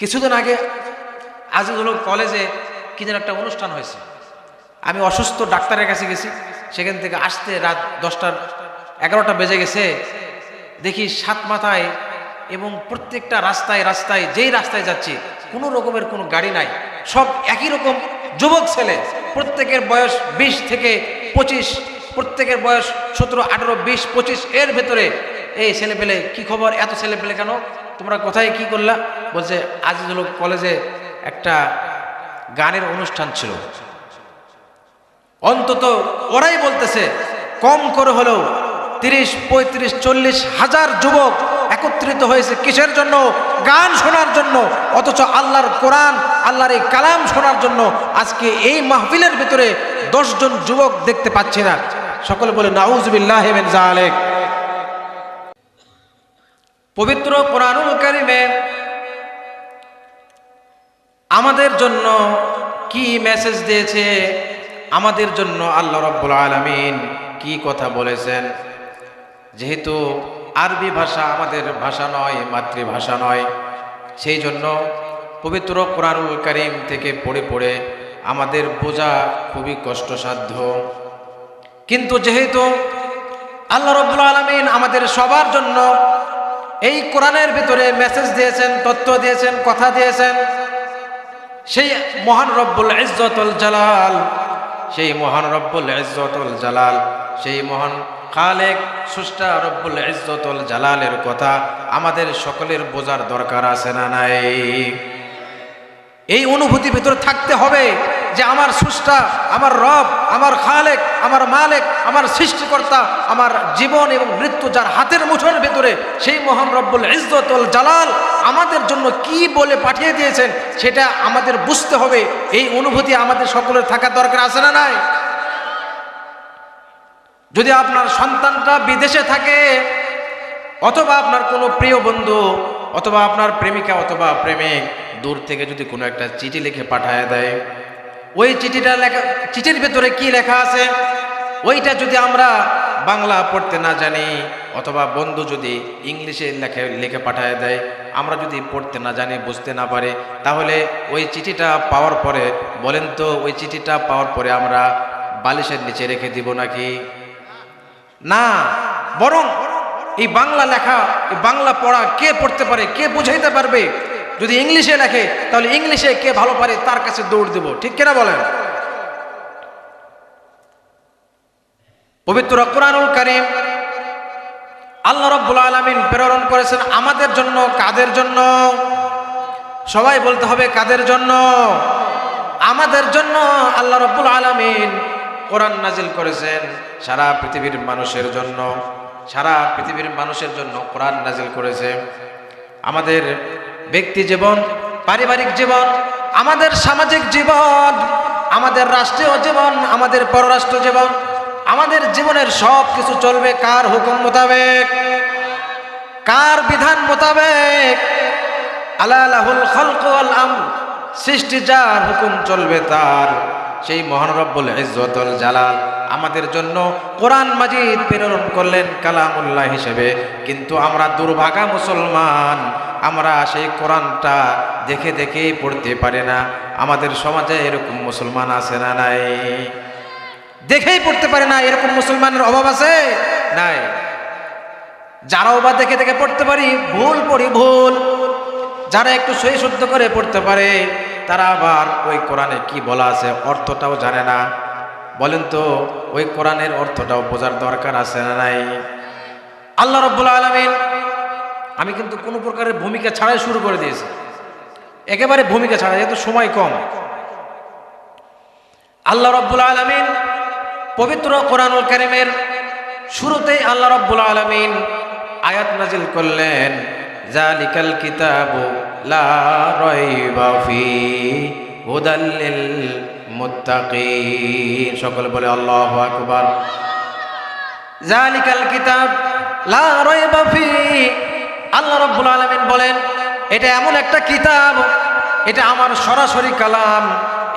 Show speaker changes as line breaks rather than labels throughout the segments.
কিছুদিন আগে আজিজুল কলেজে কি যেন একটা অনুষ্ঠান হয়েছে। আমি অসুস্থ ডাক্তারের কাছে গেছি, সেখান থেকে আসতে রাত দশটার এগারোটা বেজে গেছে। দেখি সাত মাথায় এবং প্রত্যেকটা রাস্তায় রাস্তায়, যেই রাস্তায় যাচ্ছি, কোনো রকমের কোনো গাড়ি নাই। সব একই রকম যুবক ছেলে, প্রত্যেকের বয়স বিশ থেকে পঁচিশ, প্রত্যেকের বয়স সতেরো, আঠেরো, বিশ, পঁচিশ, এর ভেতরে, এই ছেলে পেলে কি খবর, এত ছেলে পেলে কেন? তোমরা কোথায় কি করলা? বলছে, আজিজুল হক কলেজে একটা গানের অনুষ্ঠান ছিল। অন্তত ওরাই বলতেছে, কম করে হলেও তিরিশ, পঁয়ত্রিশ, চল্লিশ হাজার যুবক একত্রিত হয়েছে কিসের জন্য? গান শোনার জন্য। অথচ আল্লাহর কোরআন, আল্লাহর এই কালাম শোনার জন্য আজকে এই মাহফিলের ভিতরে দশজন যুবক দেখতে পাচ্ছি না। সকলে বলে, নাউজবিল্লাহ জালেক পবিত্র কোরআনুল কারিমে আমাদের জন্য কি মেসেজ দিয়েছে? আমাদের জন্য আল্লাহ রব্বুল আলমিন কি কথা বলেছেন? যেহেতু আরবি ভাষা আমাদের ভাষা নয়, মাতৃভাষা নয়, সেই জন্য পবিত্র কোরআনুল করিম থেকে পড়ে পড়ে আমাদের বোঝা খুবই কষ্টসাধ্য। কিন্তু যেহেতু আল্লাহ রব্বুল আলমিন আমাদের সবার জন্য এই কোরআনের ভিতরে মেসেজ দিয়েছেন, তথ্য দিয়েছেন, কথা দিয়েছেন। সেই মহান রব্বুল ইজ্জতুল জালাল, সেই মহান রব্বুল ইজ্জতুল জালাল, সেই মহান খালেক সুষ্টা রব্বুল ইজ্জতুল জালালের কথা আমাদের সকলের বোঝার দরকার আছে না নাই? এই অনুভূতি ভিতরে থাকতে হবে। যে আমার সুষ্টা আমার রব, আমার খালেক, আমার মালেক, আমার সৃষ্টিকর্তা, আমার জীবন এবং মৃত্যু যার হাতের মুঠোর ভেতরে, সেই মহান রব্বুল ইজ্জতুল জালাল আমাদের জন্য কি বলে পাঠিয়ে দিয়েছেন, সেটা আমাদের বুঝতে হবে। এই অনুভূতি আমাদের সকলের থাকা দরকার আছে না নাই? যদি আপনার সন্তানটা বিদেশে থাকে, অথবা আপনার কোনো প্রিয় বন্ধু, অথবা আপনার প্রেমিকা, অথবা প্রেমিক, দূর থেকে যদি কোনো একটা চিঠি লিখে পাঠায় দেয় ওই চিঠিটা লেখা চিঠির ভেতরে কি লেখা আছে? ওইটা যদি আমরা বাংলা পড়তে না জানি, অথবা বন্ধু যদি ইংলিশে লেখে লিখে পাঠায় দেয়, আমরা যদি পড়তে না জানি, বুঝতে না পারে, তাহলে ওই চিঠিটা পাওয়ার পরে, বলেন তো, ওই চিঠিটা পাওয়ার পরে আমরা বালিশের নিচে রেখে দিব নাকি? না, বরং এই বাংলা লেখা, এই বাংলা পড়া কে পড়তে পারে, কে বুঝাইতে পারবে? যদি ইংলিশে লেখে, তাহলে ইংলিশে কে ভালো পারে তার কাছে দৌড় দেব। ঠিক কিনা বলেন? পবিত্র কোরআনুল কারিম আল্লাহ রব্বুল আলমিন প্রেরণ করেছেন আমাদের জন্য, কাদের জন্য? সবাই বলতে হবে কাদের জন্য? আমাদের জন্য আল্লাহ রব্বুল আলমিন কোরআন নাজিল করেছেন সারা পৃথিবীর মানুষের জন্য। সারা পৃথিবীর মানুষের জন্য কোরআন নাজিল করেছে। আমাদের ব্যক্তি জীবন, পারিবারিক জীবন, আমাদের সামাজিক জীবন, আমাদের রাষ্ট্রীয় জীবন, আমাদের পররাষ্ট্র জীবন, আমাদের জীবনের সব কিছু চলবে কার হুকুম মোতাবেক? কার বিধান মোতাবেক? আলাহুল খলক আল সৃষ্টি যার হুকুম চলবে তার। সেই মহানরব্বুল ইজ্জতুল জালাল আমাদের জন্য কোরআন মাজিদ প্রেরণ করলেন কালামুল্লাহ হিসেবে। কিন্তু আমরা দুর্ভাগা মুসলমান আমরা সেই কোরআনটা দেখে দেখেই পড়তে পারি না। আমাদের সমাজে এরকম মুসলমান আছে না নাই? দেখেই পড়তে পারে না, এরকম মুসলমানের অভাব আছে? নাই। যারাও বা দেখে দেখে পড়তে পারি, ভুল পড়ি ভুল। যারা একটু সই শুদ্ধ করে পড়তে পারে, তারা আবার ওই কোরআনে কি বলা আছে অর্থটাও জানে না। বলেন তো, ওই কোরআনের অর্থটাও বোঝার দরকার আছে না নাই? আল্লাহ রব্বুল আলমিন আমি কিন্তু কোনো প্রকারের ভূমিকা ছাড়াই শুরু করে দিয়েছি। একেবারে ভূমিকা ছাড়া, যেহেতু সময় কম। আল্লাহ রব্বুল আলমিন পবিত্র কোরআনুল করিমের শুরুতেই আল্লাহ রব্বুল আলমিন আয়াত নাজিল করলেন জালিকাল কিতাবু মুত্তাকিন। সকল বলে, আল্লাহু আকবার। জালিকাল কিতাব লা রাইবা ফি আল্লাহ রাব্বুল আলামিন বলেন, এটা এমন একটা কিতাব, এটা আমার সরাসরি কালাম।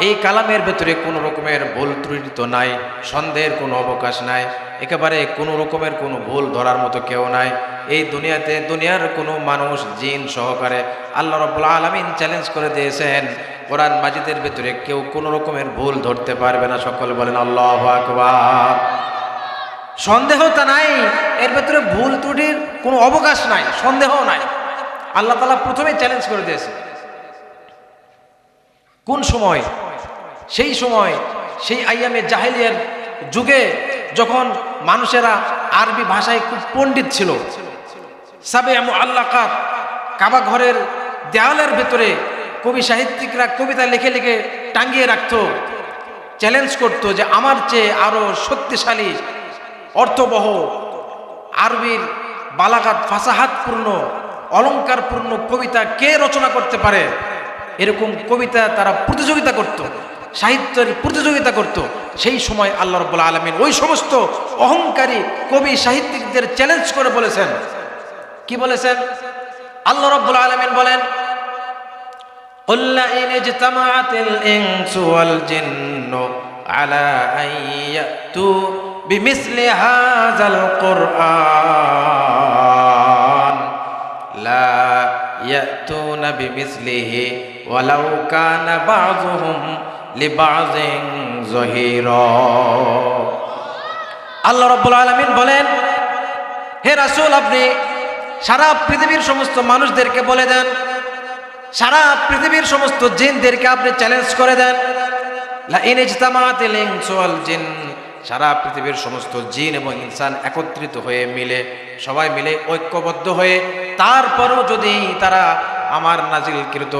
এই কালামের ভেতরে কোনো রকমের ভুল ত্রুটি তো নাই, সন্দেহের কোনো অবকাশ নাই, একেবারে কোনো রকমের কোনো ভুল ধরার মতো কেউ নাই। এই দুনিয়াতে দুনিয়ার কোনো মানুষ জিন সহকারে আল্লাহ রব্বুল আলমিন চ্যালেঞ্জ করে দিয়েছেন। কোরআন মাজিদের ভেতরে কেউ কোনো রকমের ভুল ধরতে পারবে না। সকলে বলেন, আল্লাহ আকবার। সন্দেহতা নাই, এর ভেতরে ভুল ত্রুটির কোনো অবকাশ নাই সন্দেহ নাই। আল্লাহ তালা প্রথমেই চ্যালেঞ্জ করে দিয়েছে। কোন সময়? সেই সময়, সেই আইয়ামে জাহেলিয়ার যুগে যখন মানুষেরা আরবি ভাষায় খুব পণ্ডিত ছিল, সাবে আল্লাহ কাবা ঘরের দেওয়ালের ভেতরে কবি সাহিত্যিকরা কবিতা লিখে লিখে টাঙ্গিয়ে রাখত চ্যালেঞ্জ করতো যে আমার চেয়ে আরও শক্তিশালী অর্থবহ আরবির বালাঘাত ফাসাহাতপূর্ণ অলঙ্কারপূর্ণ কবিতা কে রচনা করতে পারে এরকম কবিতা তারা প্রতিযোগিতা করত সাহিত্যের প্রতিযোগিতা করত সেই সময় আল্লাহ রব্বুল আলমিন ওই সমস্ত অহংকারী কবি সাহিত্যিকদের চ্যালেঞ্জ করে বলেছেন কি বলেছেন আল্লাহ রব্বুল আলমিন বলেন قل لئن اجتمعت الإنس والجن على أن يأتوا بمثل هذا القرآن لا يأتون بمثله ولو كان بعضهم لبعض ظهيرا আল্লাহ রব্বুল আলমিন বলেন হে রাসূল আপনি সারা পৃথিবীর সমস্ত মানুষদেরকে বলে দেন সারা পৃথিবীর সমস্ত জিনদেরকে আপনি চ্যালেঞ্জ করে দেন লা ইন ইজতামাআতিল ইনসু ওয়াল জিন সারা পৃথিবীর সমস্ত জিন এবং ইনসান একত্রিত হয়ে মিলে, সবাই মিলে ঐক্যবদ্ধ হয়ে, তারপরও যদি তারা আমার নাজিলকৃত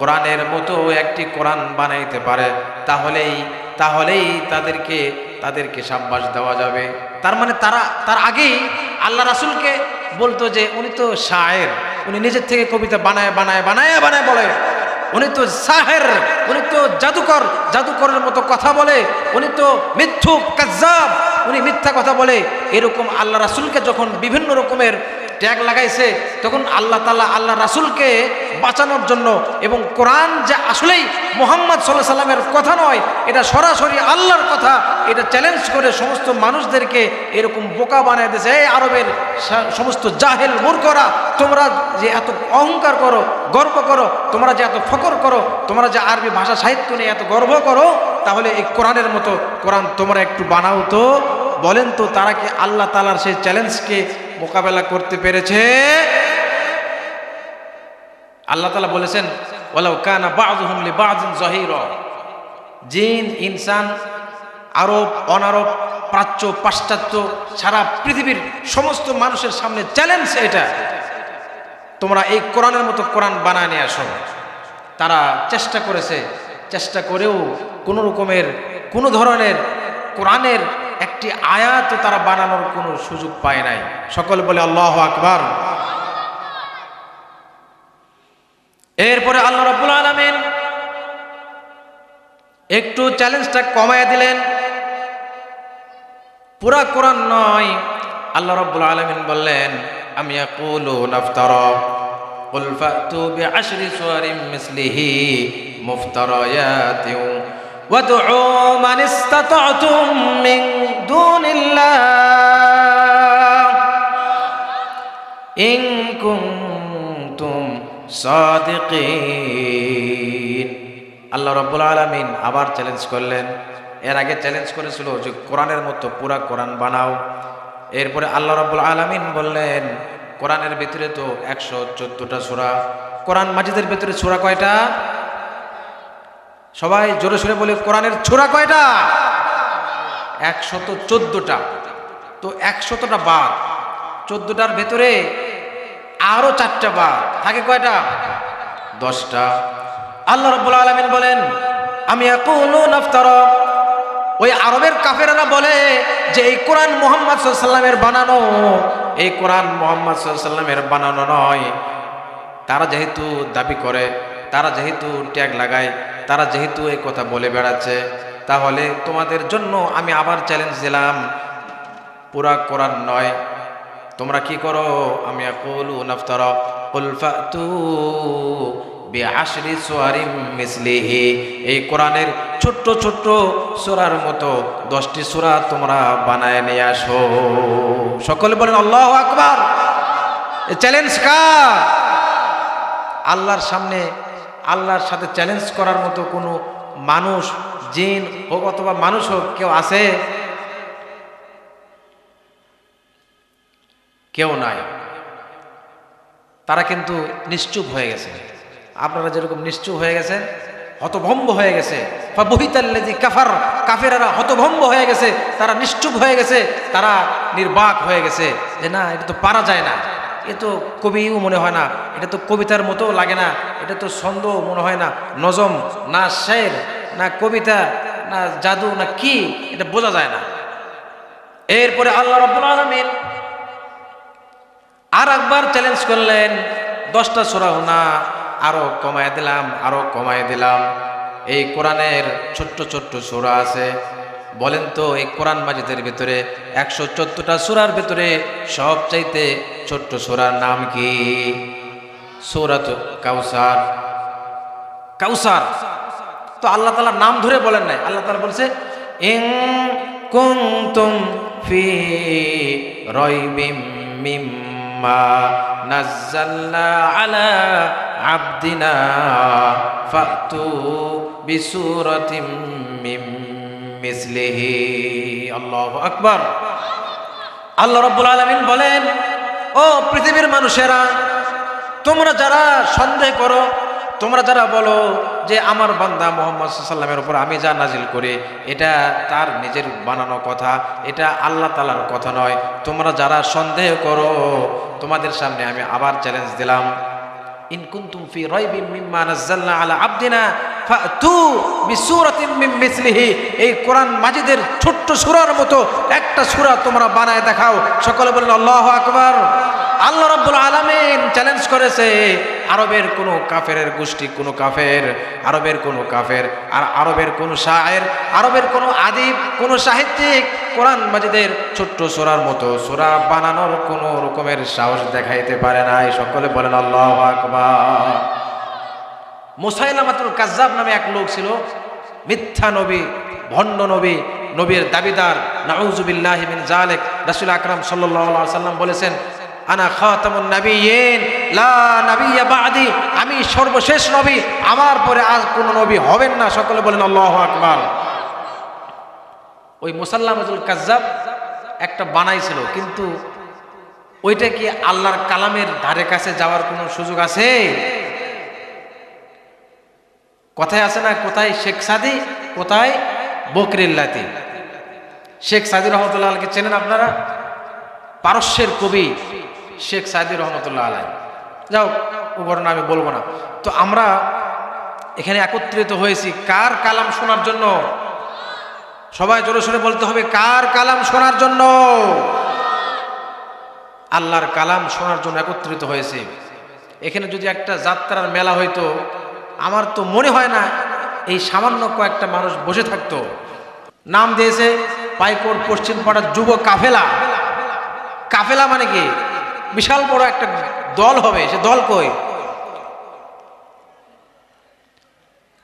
কোরআনের মতো একটি কোরআন বানাইতে পারে, তাহলেই তাহলেই তাদেরকে তাদেরকে সাব্বাস দেওয়া যাবে। তার মানে তারা, তার আগেই আল্লাহ রাসুলকে বলতো যে, উনি তো শায়ের, উনি নিজের থেকে কবিতা বানায় বানায় বানায় বানায় বলে। উনি তো সাহের উনি তো জাদুকর, জাদুকরের মতো কথা বলে, উনি তো মিথ্যুক কাজাব উনি মিথ্যা কথা বলে, এরকম আল্লাহ রাসুলকে যখন বিভিন্ন রকমের ট্যাগ লাগাইছে, তখন আল্লাহ তালা আল্লাহ রাসূলকে বাঁচানোর জন্য এবং কোরআন যে আসলেই মোহাম্মদ সাল্লাহ সাল্লামের কথা নয়, এটা সরাসরি আল্লাহর কথা, এটা চ্যালেঞ্জ করে সমস্ত মানুষদেরকে এরকম বোকা বানিয়ে দিয়েছে, এই আরবের সমস্ত জাহেল মূর্খরা, তোমরা যে এত অহংকার করো, গর্ব করো, তোমরা যে এত ফকর করো, তোমরা যে আরবি ভাষা সাহিত্য নিয়ে এত গর্ব করো, তাহলে এই কোরআনের মতো কোরআন তোমরা একটু বানাও তো। বলেন তো তারা কি আল্লাহ তালার সেই চ্যালেঞ্জকে মোকাবেলা করতে পেরেছে। আল্লাহ তালা বলেছেন ওলাউ কানা বাজুহুম লি বাজিন জহিরা জিন, ইনসান, আরব, অনারব, প্রাচ্য, পাশ্চাত্য, সারা পৃথিবীর সমস্ত মানুষের সামনে চ্যালেঞ্জ এটা। তোমরা এই কোরআনের মতো কোরআন বানায় নিয়ে আসো। তারা চেষ্টা করেছে, চেষ্টা করেও কোনো রকমের, কোনো ধরনের কোরআনের একটি আয়াত তারা বানানোর কোনো সুযোগ পায় নাই। সকল বলে, আল্লাহ আকবার। এরপরে আল্লাহ রাব্বুল আলামিন একটু চ্যালেঞ্জটা কমায় দিলেন। পুরা কোরআন নয়। আল্লাহ রাব্বুল আলামিন বললেন, আমি ইয়াকুলু وادعوا من استطعتم من دون الله إن كنتم صادقين আল্লাহ রব্বুল আলমিন আবার চ্যালেঞ্জ করলেন এর আগে চ্যালেঞ্জ করেছিল যে কোরআনের মতো পুরা কোরআন বানাও এরপরে আল্লাহ রব্বুল আলমিন বললেন কোরআনের ভিতরে তো একশো চোদ্দটা সুরা কোরআন মাজিদের ভিতরে সুরা কয়টা সবাই জোরে সোরে বলে, কোরআনের ছোড়া কয়টা? একশত চোদ্দটা। তো একশতটা বাদ। চোদ্দটার ভেতরে আরও চারটা বাদ। থাকে কয়টা? দশটা। আল্লাহ রব্বুল আলমিন বলেন, আমি নাফতার ওই আরবের কাফেরারা বলে যে, এই কোরআন মোহাম্মদ সাল্লামের বানানো, এই কোরআন মোহাম্মদ সাল্লামের বানানো নয়। তারা যেহেতু দাবি করে, তারা যেহেতু ট্যাগ লাগায় তারা যেহেতু এই কথা বলে বেড়াচ্ছে, তাহলে তোমাদের জন্য আমি আবার চ্যালেঞ্জ দিলাম। পুরা কোরআন নয়। তোমরা কি করো? আমি আকুলু নাফতারা। কুল ফাতু বিআশরি মিসলিহি। এই কোরআনের ছোট্ট ছোট্ট সূরার মতো দশটি সূরা তোমরা বানায় নিয়ে আসো। সকলে বলেন, আল্লাহু আকবার! চ্যালেঞ্জ কার? আল্লাহর সামনে আল্লাহর সাথে চ্যালেঞ্জ করার মতো কোনো মানুষ, জিন হোক অথবা মানুষ হোক কেউ আছে? কেউ নাই। তারা কিন্তু নিশ্চুপ হয়ে গেছে। আপনারা যেরকম নিশ্চুপ হয়ে গেছেন, হতভম্ব হয়ে গেছে। বহিতাল্লাজি কাফার, কাফেরারা হতভম্ব হয়ে গেছে, তারা নিশ্চুপ হয়ে গেছে, তারা নির্বাক হয়ে গেছে। যে না, এটা তো পারা যায় না। এ তো কবিও মনে হয় না, এটা তো কবিতার মতো লাগে না, এটা তো ছন্দ মনে হয় না, নজম না শের, না কবিতা, না জাদু, না কি, এটা বোঝা যায় না। এরপরে আল্লাহ রব্বুল আলমিন আর একবার চ্যালেঞ্জ করলেন, দশটা সোরাও না আরও কমায় দিলাম, আরও কমায় দিলাম। এই কোরআনের ছোট্ট ছোট্ট সোরা আছে বলেন তো, এই কোরআন মাজিদের ভিতরে একশো চোদ্দটা সুরার ভিতরে সবচাইতে ছোট্ট সোরার নাম কি? সৌরাত কাউসার। কাউসার। তো আল্লাহ তালার নাম ধরে বলেন নাই। আল্লাহ তালা বলছে, ইং কুনতুম ফি রাইবিম মিম্মা নাজ্জালনা আলা আবদিনা ফাতু বিসুরাতিম মিসলিহি, আল্লাহু আকবার। আল্লাহ রাব্বুল আলামিন বলেন, ও পৃথিবীর মানুষেরা, তোমরা যারা সন্দেহ করো, তোমরা যারা বলো যে আমার বান্দা মোহাম্মদ সাল্লামের উপর আমি যা নাজিল করি, এটা তার নিজের বানানো কথা, এটা আল্লাহ তালার কথা নয়। তোমরা যারা সন্দেহ করো, তোমাদের সামনে আমি আবার চ্যালেঞ্জ দিলাম। ইন কুনতুম ফি রাইবিম মিম্মা নাযালনা আলা আবদিনা এই কোরআন মাজিদের ছোট্ট সূরার মতো একটা সূরা তোমরা বানায় দেখাও। সকলে বলেন, আল্লাহু আকবার। আল্লাহ রাব্বুল আলামিন চ্যালেঞ্জ করেছে, আরবের কোনো কাফেরের গোষ্ঠী কোনো কাফের, আরবের কোনো কাফের, আর আরবের কোনো শায়ের, আরবের কোনো আদিব, কোনো সাহিত্যিক। কোরআন মাজিদের ছোট্ট সূরার মতো সূরা বানানোর কোনো রকমের সাহস দেখাইতে পারে নাই। সকলে বলেন, আল্লাহু আকবার। মুসাইলামাতুল কাজাব নামে এক লোক ছিল। মিথ্যা নবী, ভণ্ড নবী, নবীর দাবিদার। নাউজুবিল্লাহ মিন জালেক রাসূল আকরাম আলাইহি সাল্লাম বলেছেন, আনা খাতামুন নাবিয়িন লা নাবিয়্যা বাদি। আমি সর্বশেষ নবী, আমার পরে আর কোনো নবী হবেন না। সকলে বলেন, আল্লাহু আকবার। ওই মুসাল্লামাতুল কাজ্জাব একটা বানাইছিল, কিন্তু ওইটা কি আল্লাহর কালামের ধারে কাছে যাওয়ার কোনো সুযোগ আছে? কথায় আছে না, কোথায় শেখ সাদি, কোথায় বকরিল্লাতি শেখ সাদি রহমতুল্লাহ আলকে চেনেন আপনারা? পারস্যের কবি শেখ সাদি রহমতুল্লাহ আলাই। যাও ও ঘটনা আমি বলব না। তো আমরা এখানে একত্রিত হয়েছি, কার কালাম শোনার জন্য? সবাই জোরে সোরে বলতে হবে, কার কালাম শোনার জন্য? আল্লাহর কালাম শোনার জন্য একত্রিত হয়েছে। এখানে যদি একটা যাত্রার মেলা হইতো আমার তো মনে হয় না এই সামান্য কয়েকটা মানুষ বসে থাকতো। নাম দিয়েছে পাইকোর পশ্চিম পাড়ার যুব কাফেলা। কাফেলা মানে কি? বিশাল বড় একটা দল হবে, সে দল কই?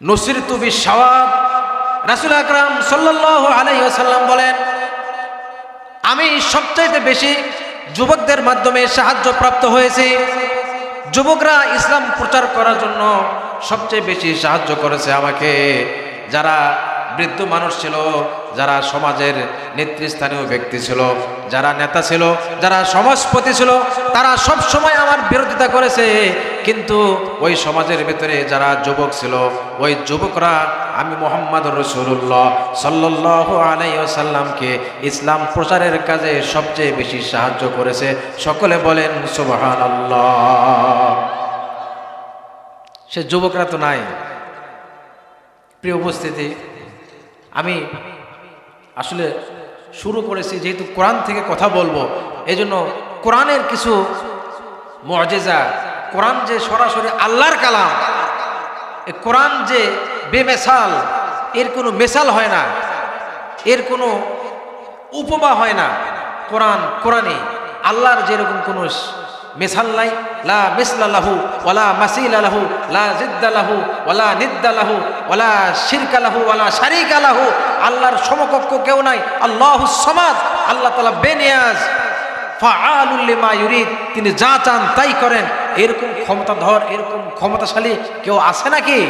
নসির তুবি সওয়াব রাসুল আকরাম সাল্লাহ আলাইসাল্লাম বলেন, আমি সবচাইতে বেশি যুবকদের মাধ্যমে সাহায্য প্রাপ্ত হয়েছি। যুবকরা ইসলাম প্রচার করার জন্য সবচেয়ে বেশি সাহায্য করেছে আমাকে। যারা বৃদ্ধ মানুষ ছিল, যারা সমাজের নেতৃস্থানীয় ব্যক্তি ছিল, যারা নেতা ছিল, যারা সমাজপতি ছিল, তারা সব সময় আমার বিরোধিতা করেছে। কিন্তু ওই সমাজের ভেতরে যারা যুবক ছিল, ওই যুবকরা আমি মোহাম্মদ রসুল্লাহ সাল্লাহ আলাইসাল্লামকে ইসলাম প্রচারের কাজে সবচেয়ে বেশি সাহায্য করেছে। সকলে বলেন সুবাহান আল্লাহ সে যুবকরা তো নাই। প্রিয় উপস্থিতি, আমি আসলে শুরু করেছি যেহেতু কোরআন থেকে কথা বলব এই জন্য কোরআনের কিছু মজেজা কোরআন যে সরাসরি আল্লাহর কালাম, এ কোরআন যে বেমেসাল, এর কোনো মেসাল হয় না, এর কোনো উপমা হয় না। কোরআন কোরআনে আল্লাহর যেরকম কোনো মেসাল নাই লা মিসলা লাহু, ওয়ালা মাসিলা লাহু, লা জিদ্দা লাহু, ওয়ালা নিদ্দা লাহু, ওয়ালা শিরকা লাহু, ওয়ালা শারিকা লাহু। আল্লাহর সমকক্ষ কেউ নাই, আল্লাহ সমাজ আল্লাহ তাআলা বেনিয়াজ, ফাআলুল লিমা ইউরিদ, তিনি যা চান তাই করেন। এরকম ক্ষমতাধর, এরকম ক্ষমতাশালী কেউ আছে নাকি?